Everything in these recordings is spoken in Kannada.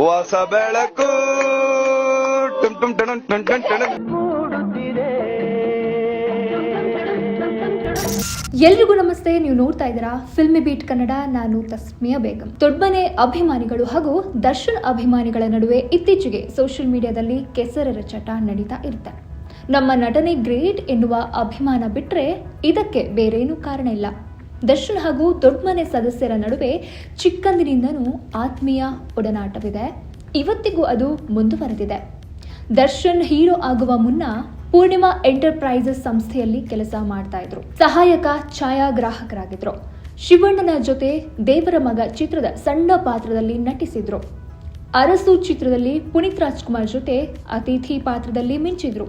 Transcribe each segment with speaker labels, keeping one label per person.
Speaker 1: ಹೊಸ ಬೆಳಕು. ಟುಮ್ ಟುಮ್ ಟಣ ಟಣ್ ಟಣ್ ಟಣ
Speaker 2: ಎಲ್ರಿಗೂ ನಮಸ್ತೆ, ನೀವು ನೋಡ್ತಾ ಇದ್ದೀರಾ ಫಿಲ್ಮಿ ಬೀಟ್ ಕನ್ನಡ, ನಾನು ತಸ್ಮಿಯಾ ಬೇಗಂ. ದೊಡ್ಡಮನೆ ಅಭಿಮಾನಿಗಳು ಹಾಗೂ ದರ್ಶನ್ ಅಭಿಮಾನಿಗಳ ನಡುವೆ ಇತ್ತೀಚೆಗೆ ಸೋಷಿಯಲ್ ಮೀಡಿಯಾದಲ್ಲಿ ಕೆಸರರ ಚಟ ನಡೀತಾ ಇರುತ್ತೆ. ನಮ್ಮ ನಟನೆ ಗ್ರೇಟ್ ಎನ್ನುವ ಅಭಿಮಾನ ಬಿಟ್ರೆ ಇದಕ್ಕೆ ಬೇರೇನೂ ಕಾರಣ ಇಲ್ಲ. ದರ್ಶನ್ ಹಾಗೂ ದೊಡ್ಡಮನೆ ಸದಸ್ಯರ ನಡುವೆ ಚಿಕ್ಕಂದಿನಿಂದನೂ ಆತ್ಮೀಯ ಒಡನಾಟವಿದೆ. ಇವತ್ತಿಗೂ ಅದು ಮುಂದುವರೆದಿದೆ. ದರ್ಶನ್ ಹೀರೋ ಆಗುವ ಮುನ್ನ ಪೂರ್ಣಿಮಾ ಎಂಟರ್ಪ್ರೈಸಸ್ ಸಂಸ್ಥೆಯಲ್ಲಿ ಕೆಲಸ ಮಾಡ್ತಾ ಇದ್ರು. ಸಹಾಯಕ, ಛಾಯಾಗ್ರಾಹಕರಾಗಿದ್ರು. ಶಿವಣ್ಣನ ಜೊತೆ ದೇವರ ಮಗ ಚಿತ್ರದ ಸಣ್ಣ ಪಾತ್ರದಲ್ಲಿ ನಟಿಸಿದ್ರು. ಅರಸು ಚಿತ್ರದಲ್ಲಿ ಪುನೀತ್ ರಾಜ್ಕುಮಾರ್ ಜೊತೆ ಅತಿಥಿ ಪಾತ್ರದಲ್ಲಿ ಮಿಂಚಿದ್ರು.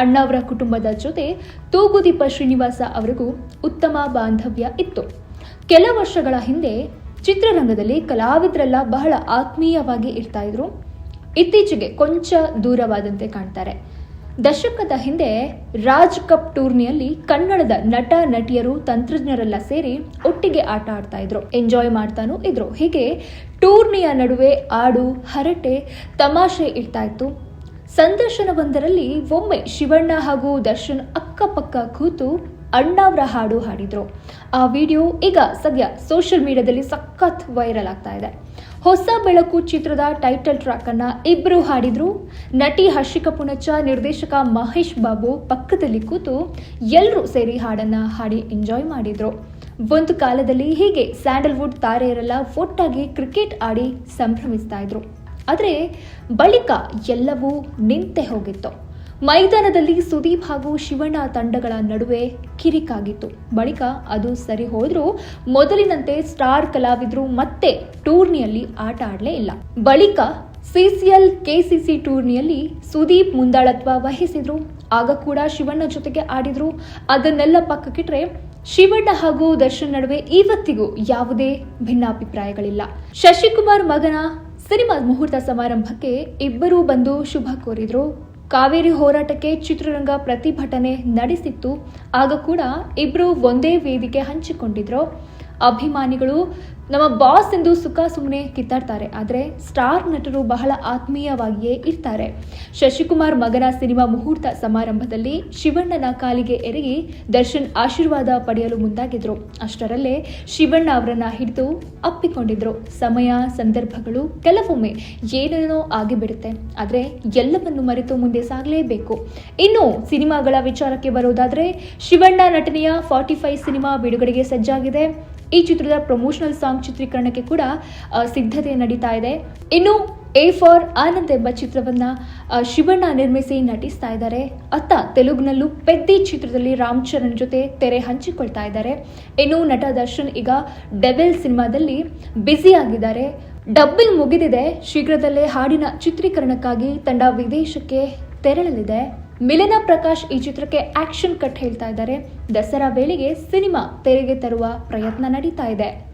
Speaker 2: ಅಣ್ಣವರ ಕುಟುಂಬದ ಜೊತೆ ತೂಗುದೀಪ ಶ್ರೀನಿವಾಸ ಅವರಿಗೂ ಉತ್ತಮ ಬಾಂಧವ್ಯ ಇತ್ತು. ಕೆಲ ವರ್ಷಗಳ ಹಿಂದೆ ಚಿತ್ರರಂಗದಲ್ಲಿ ಕಲಾವಿದರೆಲ್ಲ ಬಹಳ ಆತ್ಮೀಯವಾಗಿ ಇರ್ತಾ ಇದ್ರು. ಇತ್ತೀಚೆಗೆ ಕೊಂಚ ದೂರವಾದಂತೆ ಕಾಣ್ತಾರೆ. ದಶಕದ ಹಿಂದೆ ರಾಜ್ ಕಪ್ ಟೂರ್ನಿಯಲ್ಲಿ ಕನ್ನಡದ ನಟ, ನಟಿಯರು, ತಂತ್ರಜ್ಞರೆಲ್ಲ ಸೇರಿ ಒಟ್ಟಿಗೆ ಆಟ ಆಡ್ತಾ ಇದ್ರು. ಎಂಜಾಯ್ ಮಾಡ್ತಾನೂ ಇದ್ರು. ಹೀಗೆ ಟೂರ್ನಿಯ ನಡುವೆ ಆಡು, ಹರಟೆ, ತಮಾಷೆ ಇರ್ತಾ ಇತ್ತು. ಸಂದರ್ಶನವೊಂದರಲ್ಲಿ ಒಮ್ಮೆ ಶಿವಣ್ಣ ಹಾಗೂ ದರ್ಶನ್ ಅಕ್ಕಪಕ್ಕ ಕೂತು ಅಣ್ಣಾವ್ರ ಹಾಡು ಹಾಡಿದ್ರು. ಆ ವಿಡಿಯೋ ಈಗ ಸದ್ಯ ಸೋಷಿಯಲ್ ಮೀಡಿಯಾದಲ್ಲಿ ಸಖತ್ ವೈರಲ್ ಆಗ್ತಾ ಇದೆ. ಹೊಸ ಬೆಳಕು ಚಿತ್ರದ ಟೈಟಲ್ ಟ್ರ್ಯಾಕ್ ಅನ್ನ ಇಬ್ರು ಹಾಡಿದ್ರು. ನಟಿ ಹರ್ಷಿಕಾ ಪುಣಚ, ನಿರ್ದೇಶಕ ಮಹೇಶ್ ಬಾಬು ಪಕ್ಕದಲ್ಲಿ ಕೂತು ಎಲ್ಲರೂ ಸೇರಿ ಹಾಡನ್ನ ಹಾಡಿ ಎಂಜಾಯ್ ಮಾಡಿದ್ರು. ಒಂದು ಕಾಲದಲ್ಲಿ ಹೀಗೆ ಸ್ಯಾಂಡಲ್ವುಡ್ ತಾರೆಯರೆಲ್ಲ ಒಟ್ಟಾಗಿ ಕ್ರಿಕೆಟ್ ಆಡಿ ಸಂಭ್ರಮಿಸ್ತಾ ಇದ್ರು. ಆದರೆ ಬಳಿಕ ಎಲ್ಲವೂ ನಿಂತೆ ಹೋಗಿತ್ತು. ಮೈದಾನದಲ್ಲಿ ಸುದೀಪ್ ಹಾಗೂ ಶಿವಣ್ಣ ತಂಡಗಳ ನಡುವೆ ಕಿರಿಕಾಗಿತ್ತು. ಬಳಿಕ ಅದು ಸರಿ ಹೋದ್ರೂ ಮೊದಲಿನಂತೆ ಸ್ಟಾರ್ ಕಲಾವಿದರು ಮತ್ತೆ ಟೂರ್ನಿಯಲ್ಲಿ ಆಟ ಆಡಲೇ ಇಲ್ಲ. ಬಳಿಕ ಸಿಸಿಎಲ್, ಕೆಸಿಸಿ ಟೂರ್ನಿಯಲ್ಲಿ ಸುದೀಪ್ ಮುಂದಾಳತ್ವ ವಹಿಸಿದ್ರು. ಆಗ ಕೂಡ ಶಿವಣ್ಣ ಜೊತೆಗೆ ಆಡಿದ್ರು. ಅದನ್ನೆಲ್ಲ ಪಕ್ಕಕ್ಕಿಟ್ರೆ ಶಿವಣ್ಣ ಹಾಗೂ ದರ್ಶನ್ ನಡುವೆ ಇವತ್ತಿಗೂ ಯಾವುದೇ ಭಿನ್ನಾಭಿಪ್ರಾಯಗಳಿಲ್ಲ. ಶಶಿಕುಮಾರ್ ಮಗನ ಸಿನಿಮಾ ಮುಹೂರ್ತ ಸಮಾರಂಭಕ್ಕೆ ಇಬ್ಬರೂ ಬಂದು ಶುಭ ಕೋರಿದ್ರು. ಕಾವೇರಿ ಹೋರಾಟಕ್ಕೆ ಚಿತ್ರರಂಗ ಪ್ರತಿಭಟನೆ ನಡೆಸಿತ್ತು. ಆಗ ಕೂಡ ಇಬ್ಬರು ಒಂದೇ ವೇದಿಕೆ ಹಂಚಿಕೊಂಡಿದ್ರು. ಅಭಿಮಾನಿಗಳು, ನಮ್ಮ ಬಾಸ್ ಎಂದು ಸುಖ ಸುಮ್ಮನೆ ಕಿತ್ತಾಡ್ತಾರೆ. ಆದರೆ ಸ್ಟಾರ್ ನಟರು ಬಹಳ ಆತ್ಮೀಯವಾಗಿಯೇ ಇರ್ತಾರೆ. ಶಶಿಕುಮಾರ್ ಮಗನ ಸಿನಿಮಾ ಮುಹೂರ್ತ ಸಮಾರಂಭದಲ್ಲಿ ಶಿವಣ್ಣನ ಕಾಲಿಗೆ ಎರಗಿ ದರ್ಶನ್ ಆಶೀರ್ವಾದ ಪಡೆಯಲು ಮುಂದಾಗಿದ್ರು. ಅಷ್ಟರಲ್ಲೇ ಶಿವಣ್ಣ ಅವರನ್ನ ಹಿಡಿದು ಅಪ್ಪಿಕೊಂಡಿದ್ರು. ಸಮಯ, ಸಂದರ್ಭಗಳು ಕೆಲವೊಮ್ಮೆ ಏನೇನೋ ಆಗಿಬಿಡುತ್ತೆ ಆದರೆ ಎಲ್ಲವನ್ನು ಮರೆತು ಮುಂದೆ ಸಾಗಲೇಬೇಕು. ಇನ್ನು ಸಿನಿಮಾಗಳ ವಿಚಾರಕ್ಕೆ ಬರೋದಾದರೆ ಶಿವಣ್ಣ ನಟನೆಯ ಫಾರ್ಟಿ ಫೈವ್ ಸಿನಿಮಾ ಬಿಡುಗಡೆಗೆ ಸಜ್ಜಾಗಿದೆ. ಈ ಚಿತ್ರದ ಪ್ರಮೋಷನಲ್ ಸಾಂಗ್ ಚಿತ್ರೀಕರಣಕ್ಕೆ ಕೂಡ ಸಿದ್ಧತೆ ನಡೀತಾ ಇದೆ. ಇನ್ನು ಎ ಫಾರ್ ಆನಂದ್ ಎಂಬ ಚಿತ್ರವನ್ನ ಶಿವಣ್ಣ ನಿರ್ಮಿಸಿ ನಟಿಸ್ತಾ ಇದ್ದಾರೆ. ಅತ್ತ ತೆಲುಗಿನಲ್ಲೂ ಪೆದ್ದಿ ಚಿತ್ರದಲ್ಲಿ ರಾಮ್ ಚರಣ್ ಜೊತೆ ತೆರೆ ಹಂಚಿಕೊಳ್ತಾ ಇದ್ದಾರೆ. ಇನ್ನು ನಟ ದರ್ಶನ್ ಈಗ ಡೆವಿಲ್ ಸಿನಿಮಾದಲ್ಲಿ ಬ್ಯುಸಿ ಆಗಿದ್ದಾರೆ. ಡಬ್ಬಿಂಗ್ ಮುಗಿದಿದೆ. ಶೀಘ್ರದಲ್ಲೇ ಹಾಡಿನ ಚಿತ್ರೀಕರಣಕ್ಕಾಗಿ ತಂಡ ವಿದೇಶಕ್ಕೆ ತೆರಳಲಿದೆ. ಮಿಲನ ಪ್ರಕಾಶ್ ಈ ಚಿತ್ರಕ್ಕೆ ಆಕ್ಷನ್ ಕಟ್ ಹೇಳ್ತಾ ಇದ್ದಾರೆ. ದಸರಾ ವೇಳೆಗೆ ಸಿನಿಮಾ ತೆರೆಗೆ ತರುವ ಪ್ರಯತ್ನ ನಡೀತಾ ಇದೆ.